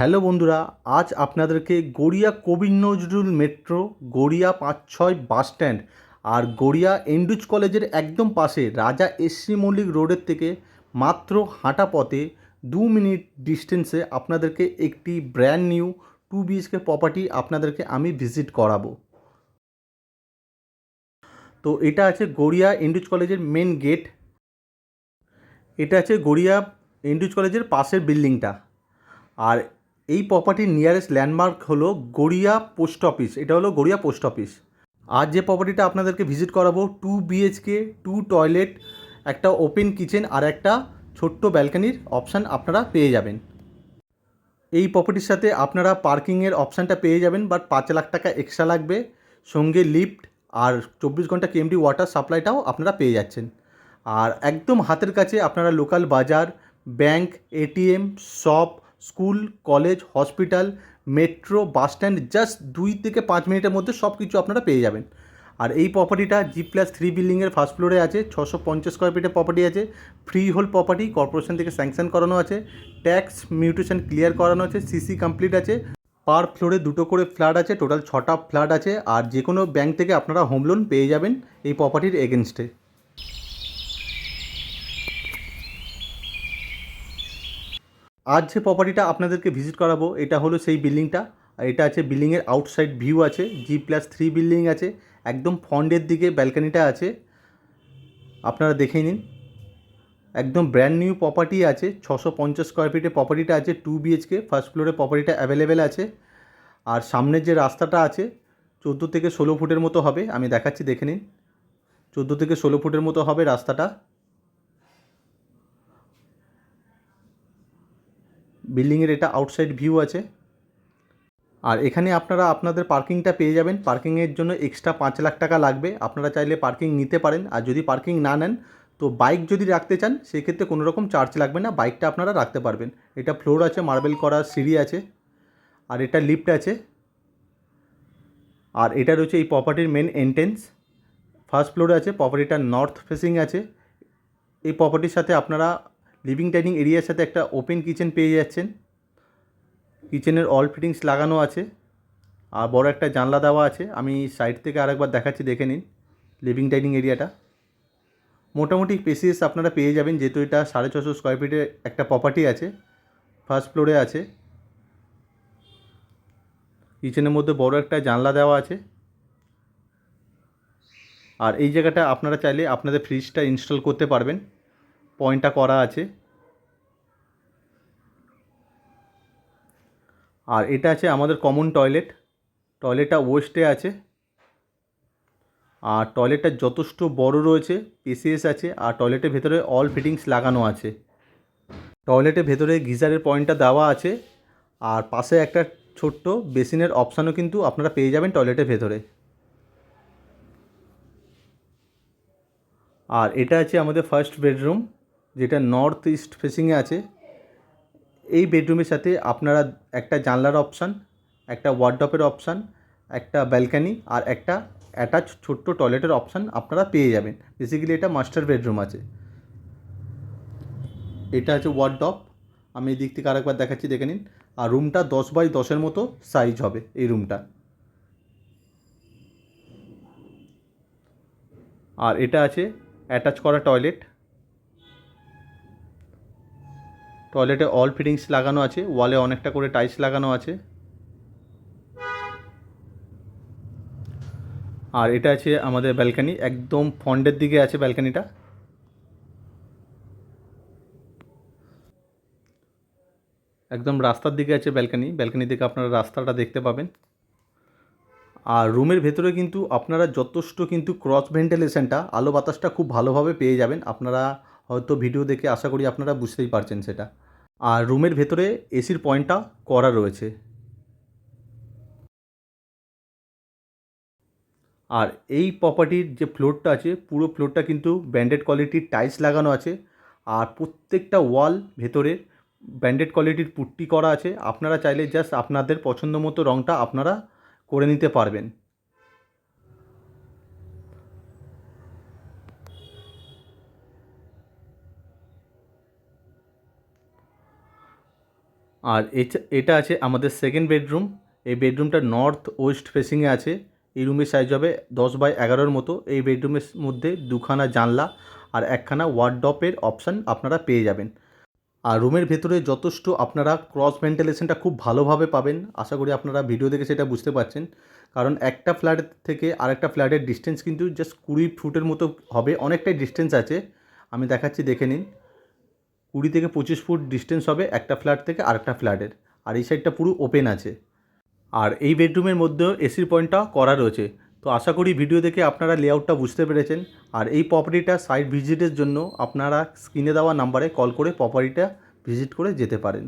Hello বন্ধুরা, আজ আপনাদেরকে গড়িয়া কবি নজরুল মেট্রো, গড়িয়া পাঁচ ছয় বাস স্ট্যান্ড আর গড়িয়া এন্ডুজ কলেজের একদম পাশে রাজা এসসি মল্লিক রোডের থেকে মাত্র হাঁটা পথে দু মিনিট ডিস্টেন্সে আপনাদেরকে একটি brand new two BHK property আপনাদেরকে আমি ভিজিট করাবো। তো এটা আছে গড়িয়া এন্ডুজ কলেজের মেন গেট। এটা আছে গড়িয়া এন্ডুজ কলেজের পাশের বিল্ডিংটা। আর এই প্রপার্টির নিয়ারেস্ট ল্যান্ডমার্ক হলো গড়িয়া পোস্ট অফিস এটা হলো গড়িয়া পোস্ট অফিস আর যে প্রপার্টিটা আপনাদেরকে ভিজিট করাবো টু বিএইচকে টু টয়লেট একটা ওপেন কিচেন আর একটা ছোট্ট ব্যালকানির অপশান আপনারা পেয়ে যাবেন। এই প্রপার্টির সাথে আপনারা পার্কিংয়ের অপশানটা পেয়ে যাবেন বাট পাঁচ লাখ টাকা এক্সট্রা লাগবে। সঙ্গে লিফট আর চব্বিশ ঘণ্টা কেএমডি ওয়াটার সাপ্লাইটাও আপনারা পেয়ে যাচ্ছেন। আর একদম হাতের কাছে আপনারা লোকাল বাজার bank ATM shop school, college, hospital, metro, bus stand, just দুই থেকে পাঁচ মিনিটের মধ্যে সব কিছু আপনারা পেয়ে যাবেন। আর এই প্রপার্টিটা জি প্লাস থ্রি বিল্ডিংয়ের ফার্স্ট ফ্লোরে আছে, ছশো পঞ্চাশ স্কোয়ার ফিটের প্রপার্টি আছে ফ্রি হোল প্রপার্টি কর্পোরেশন থেকে স্যাংশন করানো আছে ট্যাক্স মিউটেশন ক্লিয়ার করানো আছে সিসি কমপ্লিট আছে পার ফ্লোরে দুটো করে ফ্ল্যাট আছে টোটাল ছটা ফ্ল্যাট আছে, আর যে কোনো ব্যাংক থেকে আপনারা হোম লোন পেয়ে যাবেন এই প্রপার্টির এগেনস্টে আজ যে প্রপার্টিটা আপনাদেরকে ভিজিট করাবো, এটা হলো সেই বিল্ডিংটা আর এটা আছে বিল্ডিংয়ের আউটসাইড ভিউ আছে জি প্লাস থ্রি বিল্ডিং আছে, একদম ফন্ডের দিকে ব্যালকানিটা আছে। আপনারা দেখে নিন। একদম ব্র্যান্ড নিউ প্রপার্টি আছে, ছশো পঞ্চাশ স্কোয়ার ফিটের প্রপার্টিটা আছে টু বিএইচকে ফার্স্ট ফ্লোরে প্রপার্টিটা অ্যাভেলেবেল আছে। আর সামনের যে রাস্তাটা আছে, চোদ্দ থেকে ষোলো ফুটের মতো হবে, আমি দেখাচ্ছি, দেখে নিন। চোদ্দ থেকে ষোলো ফুটের মতো হবে রাস্তাটা। বিল্ডিংয়ের এটা আউটসাইড ভিউ আছে। আর এখানে আপনারা আপনাদের পার্কিংটা পেয়ে যাবেন। পার্কিংয়ের জন্য এক্সট্রা পাঁচ লাখ টাকা লাগবে। আপনারা চাইলে পার্কিং নিতে পারেন। আর যদি পার্কিং না নেন, তো বাইক যদি রাখতে চান, সেক্ষেত্রে কোনো রকম চার্জ লাগবে না। বাইকটা আপনারা রাখতে পারবেন। এটা ফ্লোর আছে মার্বেল করা সিঁড়ি আছে। আর এটা লিফট আছে। আর এটা রয়েছে এই প্রপার্টির মেন এন্ট্রেন্স ফার্স্ট ফ্লোরে আছে প্রপার্টিটা নর্থ ফেসিং আছে। এই প্রপার্টির সাথে আপনারা লিভিং ডাইনিং এরিয়ার সাথে একটা ওপেন কিচেন পেয়ে যাচ্ছেন। কিচেনের অল ফিটিংস লাগানো আছে। আর বড় একটা জানলা দেওয়া আছে। আমি সাইড থেকে আরেকবার দেখাচ্ছি, দেখে নিন লিভিং ডাইনিং এরিয়াটা। মোটামুটি পেসিএস আপনারা পেয়ে যাবেন, যেহেতু এটা সাড়ে ছশো স্কোয়ার ফিটের একটা প্রপার্টি আছে, ফার্স্ট ফ্লোরে আছে। কিচেনের মধ্যে বড় একটা জানলা দেওয়া আছে। আর এই জায়গাটা আপনারা চাইলে আপনাদের ফ্রিজটা ইনস্টল করতে পারবেন। পয়েন্টটা করা আছে। আর এটা আছে আমাদের কমন টয়লেট টয়লেটটা ওয়েস্টে আছে। আর টয়লেটটা যথেষ্ট বড় রয়েছে পিসিএস আছে, আর টয়লেটের ভেতরে অল ফিটিংস লাগানো আছে। টয়লেটের ভেতরে গিজারের পয়েন্টটা দেওয়া আছে। আর পাশে একটা ছোট্ট বেসিনের অপশানও কিন্তু আপনারা পেয়ে যাবেন টয়লেটের ভেতরে। আর এটা আছে আমাদের ফার্স্ট বেডরুম যেটা নর্থ ইস্ট ফেসিংয়ে আছে, এই বেডরুমের সাথে আপনারা একটা জানলার অপশান একটা ওয়ার্ড্রপের অপশান একটা ব্যালকানি আর একটা অ্যাটাচ ছোট্ট টয়লেটের অপশান আপনারা পেয়ে যাবেন। বেসিক্যালি এটা মাস্টার বেডরুম আছে। এটা আছে ওয়ার্ড্রপ আমি এই দিক থেকে আরেকবার দেখাচ্ছি, দেখে নিন। আর রুমটা দশ বাই দশের মতো সাইজ হবে এই রুমটা আর এটা আছে অ্যাটাচ করা টয়লেট টয়লেটে অল ফিটিংস লাগানো আছে ওয়ালে অনেকটা করে টাইলস লাগানো আছে। আর এটা আছে আমাদের ব্যালকানি একদম ফন্ডের দিকে আছে ব্যালকানিটা একদম রাস্তার দিকে আছে ব্যালকানি ব্যালকানি থেকে আপনারা রাস্তাটা দেখতে পাবেন। আর রুমের ভেতরে কিন্তু আপনারা যথেষ্ট কিন্তু ক্রস ভেন্টিলেশনটা আলো বাতাসটা খুব ভালোভাবে পেয়ে যাবেন। আপনারা হয়তো ভিডিও দেখে আশা করি আপনারা বুঝতেই পারছেন সেটা। আর রুমের ভেতরে এসির পয়েন্টটা করা রয়েছে। আর এই প্রপার্টির যে ফ্লোরটা আছে, পুরো ফ্লোরটা কিন্তু ব্র্যান্ডেড কোয়ালিটির টাইলস লাগানো আছে। আর প্রত্যেকটা ওয়াল ভেতরে ব্র্যান্ডেড কোয়ালিটির পুট্টি করা আছে। আপনারা চাইলে জাস্ট আপনাদের পছন্দ মতো রঙটা আপনারা করে নিতে পারবেন। আর এটা আছে আমাদের সেকেন্ড বেডরুম এই বেডরুমটা নর্থ ওয়েস্ট ফেসিংয়ে আছে। এই রুমের সাইজ হবে দশ বাই এগারোর মতো। এই বেডরুমের মধ্যে দুখানা জানলা আর একখানা ওয়ার্ডডপের অপশান আপনারা পেয়ে যাবেন। আর রুমের ভেতরে যথেষ্ট আপনারা ক্রস ভেন্টিলেশনটা খুব ভালোভাবে পাবেন। আশা করি আপনারা ভিডিও দেখে সেটা বুঝতে পারছেন। কারণ একটা ফ্ল্যাট থেকে আরেকটা ফ্ল্যাটের ডিস্টেন্স কিন্তু জাস্ট কুড়ি ফুটের মতো হবে। অনেকটাই ডিস্টেন্স আছে। আমি দেখাচ্ছি, দেখে নিন। কুড়ি থেকে পঁচিশ ফুট ডিস্টেন্স হবে একটা ফ্ল্যাট থেকে আরেকটা ফ্ল্যাটের আর এই সাইডটা পুরো ওপেন আছে। আর এই বেডরুমের মধ্যেও এসির পয়েন্টটা করা রয়েছে। তো আশা করি ভিডিও দেখে আপনারা লেআউটটা বুঝতে পেরেছেন। আর এই প্রপার্টিটা সাইট ভিজিটের জন্য আপনারা স্ক্রিনে দেওয়া নাম্বারে কল করে প্রপার্টিটা ভিজিট করে যেতে পারেন।